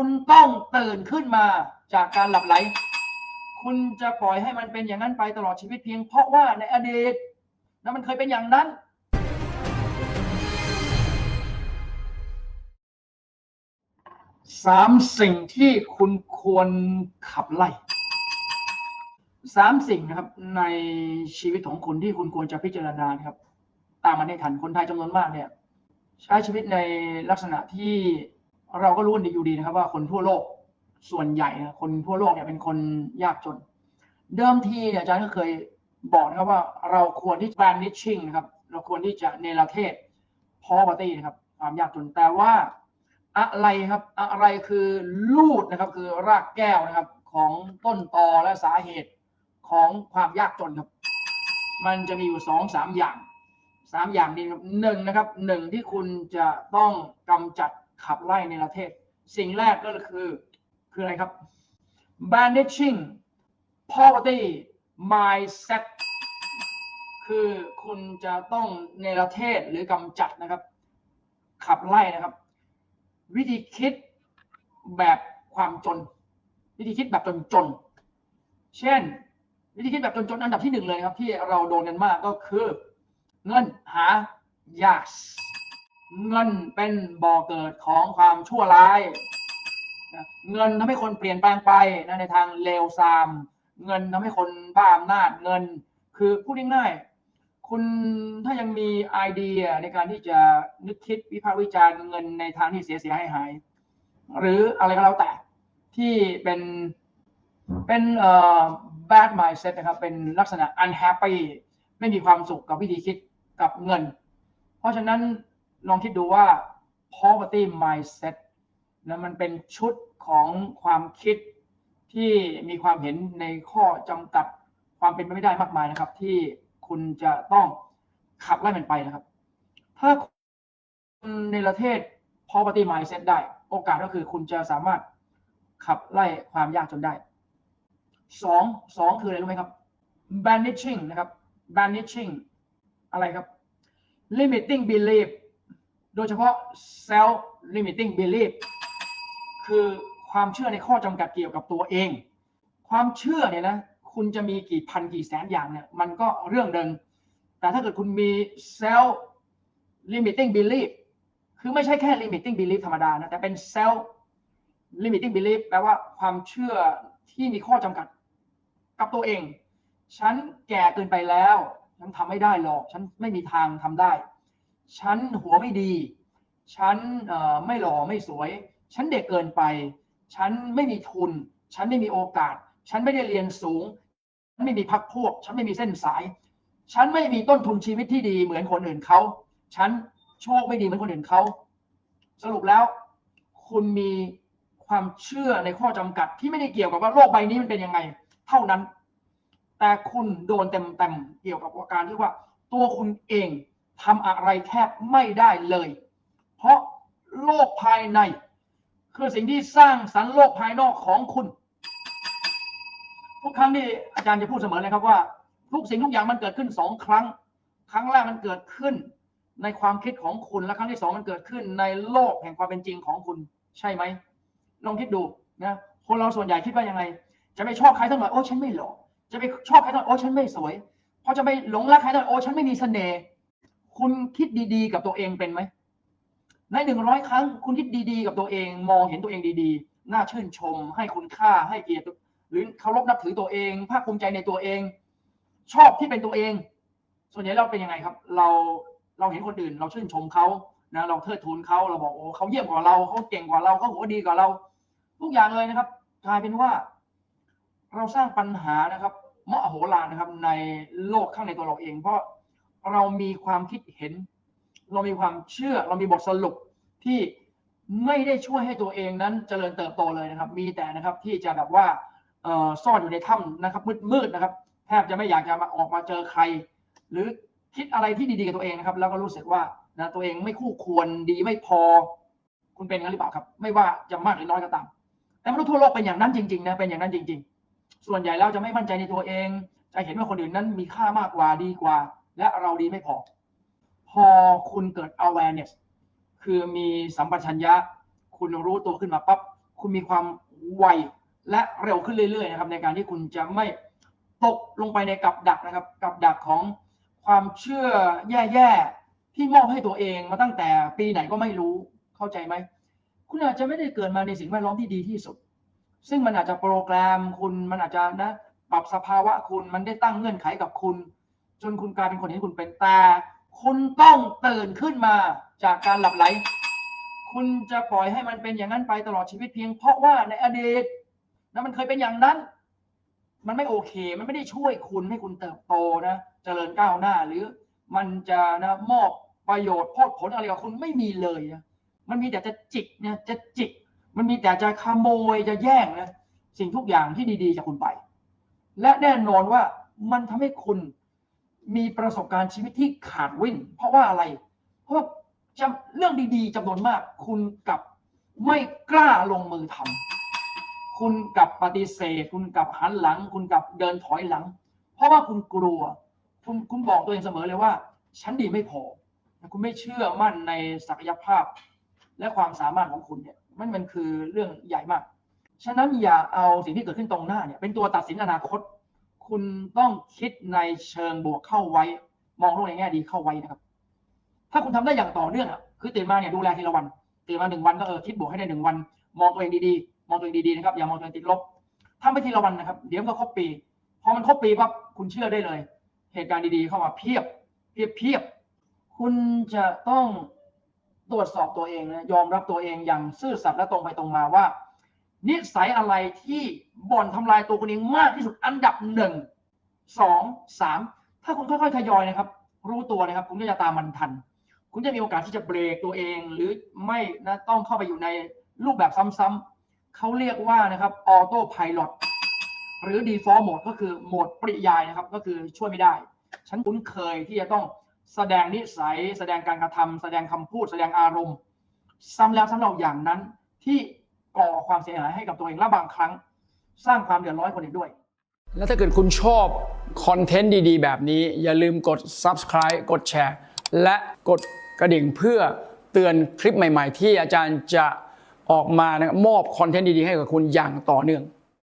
คุณต้องตื่นขึ้นมาจากการหลับไหล คุณจะปล่อยให้มันเป็นอย่างนั้นไปตลอดชีวิตเพียงเพราะว่าในอดีตนะมันเคยเป็นอย่างนั้นสามสิ่งที่คุณควรขับไล่สามสิ่งนะครับในชีวิตของคุณที่คุณควรจะพิจารณาครับ ตามมาในทันคนไทยจำนวนมากเนี่ย ใช้ชีวิตในลักษณะที่ เราก็รู้กันดีอยู่ดีนะครับว่าคนทั่วโลกส่วนใหญ่คนทั่วโลกเนี่ยเป็นคนยากจน เดิมทีเนี่ยอาจารย์ก็เคยบอกนะครับว่าเราควรที่จะ banishing นะครับ เราควรที่จะเนรเทศ poverty นะครับความยากจนแต่ว่าอะไรครับอะไรคือลูดนะครับคือรากแก้วนะครับของต้นตอและสาเหตุของความยากจนครับ มันจะมีอยู่สองสามอย่างสามอย่างนี้ครับหนึ่งนะครับหนึ่งที่คุณจะต้องกำจัด ขับไล่ในประเทศ สิ่งแรกก็คือคืออะไรครับ banishing poverty mindset คือคุณจะต้องในประเทศหรือกำจัดนะครับ ขับไล่นะครับ วิธีคิดแบบความจน วิธีคิดแบบจนจนเช่น วิธีคิดแบบจนจนอันดับที่หนึ่งเลยครับ ที่เราโดนกันมากก็คือ เงินหายาก เงินเป็นบ่อเกิดของความชั่วร้ายนะเงินทำให้คนเปลี่ยนแปลงไปนะในทางเลวทราม เงินทำให้คนบ้าอำนาจเงิน คือพูดง่ายๆคุณถ้ายังมีไอเดียในการที่จะนึกคิดวิพากษ์วิจารณ์เงินในทางที่เสียเสียหายหายหรืออะไรก็แล้วแต่ที่เป็นเป็นเอ่อ bad mindset นะครับเป็นลักษณะ unhappy ไม่มีความสุขกับวิธีคิดกับเงิน เพราะฉะนั้น ลองคิดดูว่า poverty mindset นะมันเป็นชุดของความคิดที่มีความเห็นในข้อจำกัดความเป็นไปไม่ได้มากมายนะครับ ที่คุณจะต้องขับไล่มันไปนะครับ ถ้าคุณในประเทศ poverty mindset ได้ โอกาสก็คือคุณจะสามารถขับไล่ความยากจนได้สองสองคืออะไรรู้ไหมครับ banishing นะครับ banishing อะไรครับ limiting belief โดยเฉพาะ self limiting belief คือความเชื่อในข้อจำกัดเกี่ยวกับตัวเอง ความเชื่อเนี่ยนะคุณจะมีกี่พันกี่แสนอย่างเนี่ยมันก็เรื่องหนึ่งแต่ถ้าเกิดคุณมี self limiting belief คือไม่ใช่แค่ limiting belief ธรรมดานะแต่เป็น self limiting belief แปลว่าความเชื่อที่มีข้อจำกัดกับตัวเอง ฉันแก่เกินไปแล้ว ฉันทำไม่ได้หรอก ฉันไม่มีทางทำได้ ฉันหัวไม่ดี ฉันไม่หล่อไม่สวย ฉันเด็กเกินไป ฉันไม่มีทุน ฉันไม่มีโอกาส ฉันไม่ได้เรียนสูง ฉันไม่มีพักพวก ฉันไม่มีเส้นสาย ฉันไม่มีต้นทุนชีวิตที่ดีเหมือนคนอื่นเขา ฉันโชคไม่ดีเหมือนคนอื่นเขา สรุปแล้ว คุณมีความเชื่อในข้อจำกัดที่ไม่ได้เกี่ยวกับว่าโลกใบนี้มันเป็นยังไง เท่านั้น แต่คุณโดนเต็มๆเกี่ยวกับการที่ว่า ตัวคุณเอง ทำอะไรแทบไม่ได้เลย เพราะโลกภายใน คือสิ่งที่สร้างสรรค์โลกภายนอกของคุณทุกครั้งที่อาจารย์จะพูดเสมอเลยครับว่า ทุกสิ่งทุกอย่างมันเกิดขึ้นสองครั้ง ครั้งแรกมันเกิดขึ้นในความคิดของคุณและครั้งที่สองมันเกิดขึ้นในโลกแห่งความเป็นจริงของคุณใช่ไหมลองคิดดูนะคนเราส่วนใหญ่คิดว่ายังไง จะไม่ชอบใครทั้งหมดโอ้ฉันไม่หล่อจะไปชอบใครทั้งหมดโอ้ฉันไม่สวยพอจะไปหลงรักใครทั้งหมดโอ้ฉันไม่มีเสน่ห์ คุณคิดดีๆ กับตัวเองเป็นไหมในหนึ่งร้อยครั้ง คุณคิดดีๆ กับตัวเอง มองเห็นตัวเองดีๆ น่าชื่นชม ให้คุณค่าให้เกียรติหรือเคารพนับถือตัวเอง ภาคภูมิใจในตัวเอง ชอบที่เป็นตัวเอง ส่วนใหญ่เราเป็นยังไงครับ เราเราเห็นคนอื่น เราชื่นชมเขานะเราเทิดทูนเขาเราบอกโอ้เขาเยี่ยมกว่าเราเขาเก่งกว่าเราเขาหัวดีกว่าเรา ทุกอย่างเลยนะครับกลายเป็นว่า เราสร้างปัญหานะครับมโหฬารนะครับ ในโลกข้างในตัวเราเองเพราะ เรามีความคิดเห็น เรามีความเชื่อ เรามีบทสรุปที่ไม่ได้ช่วยให้ตัวเองนั้นเจริญเติบโตเลยนะครับ มีแต่นะครับที่จะแบบว่าซ่อนอยู่ในถ้ำนะครับมืดๆนะครับ แทบจะไม่อยากจะมาออกมาเจอใคร หรือคิดอะไรที่ดีๆกับตัวเองนะครับ แล้วก็รู้สึกว่านะตัวเองไม่คู่ควรดีไม่พอ คุณเป็นงั้นหรือเปล่าครับ ไม่ว่าจะมากหรือน้อยก็ตาม แต่มนุษย์ทั่วโลกเป็นอย่างนั้นจริงๆนะเป็นอย่างนั้นจริง ๆ ส่วนใหญ่แล้วจะไม่มั่นใจในตัวเอง จะเห็นว่าคนอื่นนั้นมีค่ามากกว่าดีกว่า และเราดีไม่พอ พอคุณเกิด awareness คือมีสัมปชัญญะ คุณรู้ตัวขึ้นมาปั๊บคุณมีความไวและเร็วขึ้นเรื่อยๆนะครับ ในการที่คุณจะไม่ตกลงไปในกับดักนะครับ กับดักของความเชื่อแย่ๆที่มอบให้ตัวเองมาตั้งแต่ปีไหนก็ไม่รู้เข้าใจไหมคุณอาจจะไม่ได้เกิดมาในสิ่งแวดล้อมที่ดีที่สุด ซึ่งมันอาจจะโปรแกรมคุณมันอาจจะนะปรับสภาวะคุณมันได้ตั้งเงื่อนไขกับคุณ จนคุณกลายเป็นคนที่คุณเป็นแต่คุณต้องตื่นขึ้นมาจากการหลับไหล คุณจะปล่อยให้มันเป็นอย่างนั้นไปตลอดชีวิตเพียง เพราะว่าในอดีตนะมันเคยเป็นอย่างนั้น มันไม่โอเค มันไม่ได้ช่วยคุณให้คุณเติบโตนะเจริญก้าวหน้าหรือ มันจะนะมอบประโยชน์โพดผลอะไรกับคุณไม่มีเลยนะมันมีแต่จะจิกเนี่ยจะจิก มันมีแต่จะขโมยจะแย่งนะสิ่งทุกอย่างที่ดีๆจากคุณไป และแน่นอนว่ามันทำให้คุณ มีประสบการณ์ชีวิตที่ขาดวิ่น เพราะว่าอะไร เพราะจำเรื่องดีๆจำนวนมาก คุณกับไม่กล้าลงมือทำคุณกับปฏิเสธ คุณกับหันหลัง คุณกับเดินถอยหลัง เพราะว่าคุณกลัว คุณคุณบอกตัวเองเสมอเลยว่า ฉันดีไม่พอ คุณไม่เชื่อมั่นในศักยภาพ และความสามารถของคุณเนี่ยมันมันคือเรื่องใหญ่มาก ฉะนั้นอย่าเอาสิ่งที่เกิดขึ้นตรงหน้าเนี่ยเป็นตัวตัดสินอนาคต คุณต้องคิดในเชิงบวกเข้าไว้ มองโลกในแง่ดีเข้าไว้นะครับ ถ้าคุณทำได้อย่างต่อเนื่องอะคือตื่นมาเนี่ยดูแลทีละวันตื่นมาหนึ่งวันก็เออคิดบวกให้ได้หนึ่งวัน มองตัวเองดีๆ มองตัวเองดีๆนะครับอย่ามองตัวเองติดลบทำไปทีละวันนะครับ เดี๋ยวมันก็ครบปีพอมันครบปีปั๊บคุณเชื่อได้เลย เหตุการณ์ดีๆเข้ามาเพียบเพียบเพียบคุณจะต้องตรวจสอบตัวเองนะยอมรับตัวเองอย่างซื่อสัตย์และตรงไปตรงมาว่า นิสัยอะไรที่บ่อนทำลายตัวคุณเองมากที่สุดอันดับหนึ่งสองสามถ้าคุณค่อยๆทยอยนะครับ รู้ตัวนะครับ คุณก็จะตามมันทัน คุณจะมีโอกาสที่จะเบรกตัวเอง หรือไม่นะต้องเข้าไปอยู่ในรูปแบบซ้ำๆเขาเรียกว่านะครับออโต้พายロหรือ default mode ก็คือโหมดปริยายนะครับ ก็คือช่วยไม่ได้ ฉันคุ้นเคยที่จะต้องแสดงนิสัย แสดงการกระทำแสดงคำพูด แสดงอารมณ์ ซ้ำแล้วซ้ำเล่าอย่างนั้นที่ ก่อความเสียหายให้กับตัวเองและบางครั้ง สร้างความเดือดร้อนให้คนอื่นด้วย แล้วถ้าเกิดคุณชอบคอนเทนต์ดีๆ แบบนี้ อย่าลืมกด subscribe กดแชร์ และกดกระดิ่งเพื่อเตือนคลิปใหม่ ๆ ที่อาจารย์จะออกมานะมอบคอนเทนต์ดีๆ ให้กับคุณอย่างต่อเนื่อง